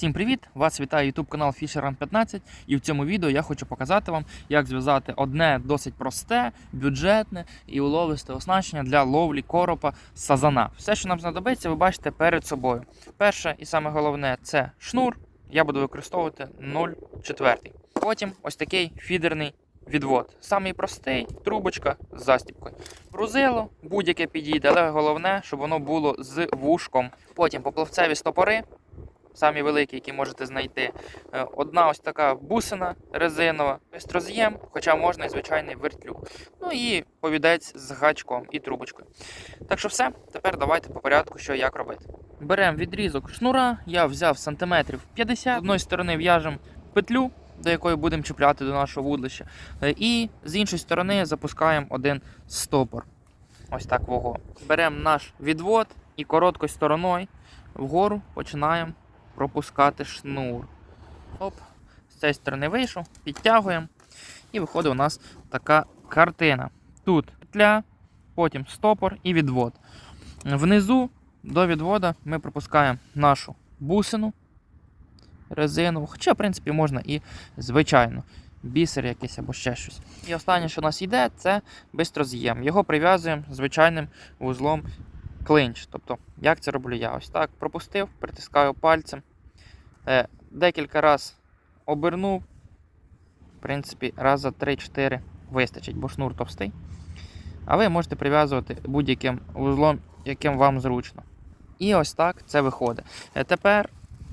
Всім привіт! Вас вітає YouTube канал Fisherman 15 і в цьому відео я хочу показати вам, як зв'язати одне досить просте, бюджетне і уловисте оснащення для ловлі коропа сазана. Все, що нам знадобиться, ви бачите перед собою. Перше і саме головне це шнур. Я буду використовувати 0,4. Потім ось такий фідерний відвод. Самий простий трубочка з застіпкою. Брузило будь-яке підійде, але головне, щоб воно було з вушком. Потім поплавцеві стопори, самі великі, які можете знайти. Е, Одна ось така бусина резинова, бистроз'єм, хоча можна і звичайний вертлюг. Ну і повідець з гачком і трубочкою. Так що все, тепер давайте по порядку, що як робити. Беремо відрізок шнура, я взяв сантиметрів 50. З одної сторони в'яжемо петлю, до якої будемо чіпляти до нашого вудлища. Е, І з іншої сторони запускаємо один стопор. Ось так вого. Беремо наш відвод і короткою стороною вгору починаємо пропускати шнур. Оп, з цієї сторони вийшов, підтягуємо. І виходить у нас така картина. Тут петля, потім стопор і відвод. Внизу до відвода ми пропускаємо нашу бусину резинову, хоча, в принципі, можна і звичайно. Бісер якийсь або ще щось. І останнє, що у нас йде, це бистроз'єм. Його прив'язуємо звичайним вузлом клинч. Тобто, як це роблю я? Ось так пропустив, притискаю пальцем. Е, декілька разів обернув. В принципі, раз за 3-4 вистачить, бо шнур товстий. А ви можете прив'язувати будь-яким вузлом, яким вам зручно. І ось так це виходить. Е, тепер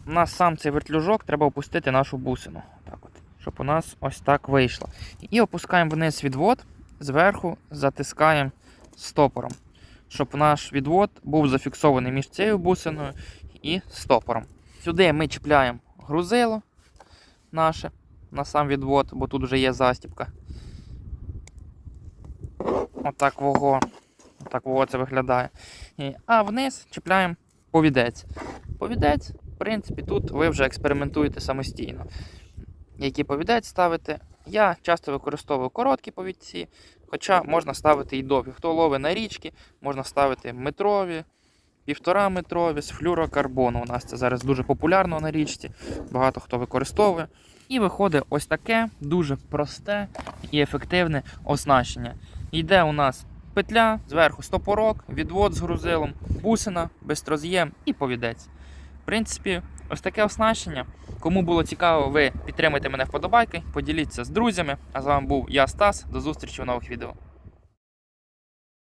у нас сам цей вертлюжок треба опустити нашу бусину. Так от, щоб у нас ось так вийшло. І опускаємо вниз відвод, зверху затискаємо стопором, щоб наш відвод був зафіксований між цією бусиною і стопором. Сюди ми чіпляємо грузило наше на сам відвод, бо тут вже є застіпка. Отак вого. Отак вого це виглядає. А вниз чіпляємо повідець. Повідець, в принципі, тут ви вже експериментуєте самостійно. Який повідець ставити? Я часто використовую короткі повідці, хоча можна ставити і довгі. Хто ловить на річки, можна ставити метрові, півтора метрові з флюрокарбону. У нас це зараз дуже популярно на річці, багато хто використовує. І виходить ось таке дуже просте і ефективне оснащення. Йде у нас петля, зверху стопорок, відвод з грузилом, бусина, бистроз'єм і повідець. В принципі, ось таке оснащення. Кому було цікаво, ви підтримайте мене вподобайки, поділіться з друзями. А з вами був я, Стас. До зустрічі в нових відео.